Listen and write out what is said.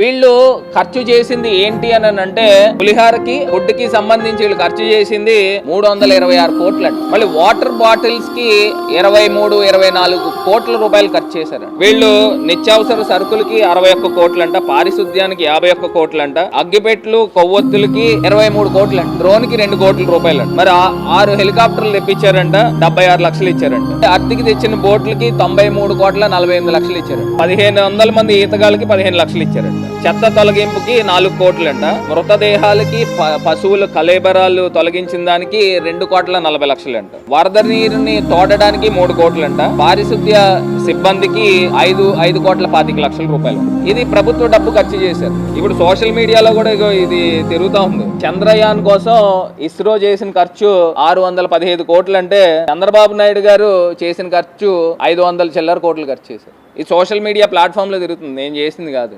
వీళ్ళు ఖర్చు చేసింది ఏంటి అని అంటే పులిహారకి ఫుడ్కి సంబంధించి వీళ్ళు ఖర్చు చేసింది మూడు వందల ఇరవై ఆరు కోట్లు మళ్ళీ వాటర్ బాటిల్స్కి ఇరవై మూడు ఇరవై నాలుగు కోట్ల రూపాయలు ఖర్చు చేశారు వీళ్ళు నిత్యావసర సరుకులకి అరవై ఒక్క కోట్లంట పారిశుద్ధ్యానికి యాభై ఒక్క కోట్లంట అగ్గిపెట్లు కొవ్వొత్తులకి ఇరవై మూడు కోట్లంట డ్రోన్కి రెండు కోట్ల రూపాయలు మరి ఆరు హెలికాప్టర్లు తెప్పించారంట డెబ్బై ఆరు లక్షలు ఇచ్చారంట. అద్దెకి తెచ్చిన బోట్లకి తొంభై మూడు కోట్ల నలభై ఎనిమిది లక్షలు ఇచ్చారు పదిహేను వందల మంది ఈతగాళ్ళకి పదిహేను లక్షలు ఇచ్చారంట. చెత్త తొలగింపుకి నాలుగు కోట్లంట. మృతదేహాలకి పశువుల కలేబరాలు తొలగించిన దానికి రెండు కోట్ల నలభై లక్షలంట. వరద నీరుని తోడడానికి మూడు కోట్లంట. పారిశుద్ధ్య సిబ్బందికి ఐదు ఐదు కోట్ల పాతిక లక్షల రూపాయలు. ఇది ప్రభుత్వ డబ్బు ఖర్చు చేశారు. ఇప్పుడు సోషల్ మీడియాలో కూడా ఇది తిరుగుతా ఉంది. చంద్రయాన్ కోసం ఇస్రో చేసిన ఖర్చు ఆరు వందల పదిహేదు కోట్లు అంటే చంద్రబాబు నాయుడు గారు చేసిన ఖర్చు ఐదు వందల చిల్లర కోట్లు ఖర్చు చేశారు. ఈ సోషల్ మీడియా ప్లాట్ఫామ్లో తిరుగుతుంది. నేను చేసింది కాదు.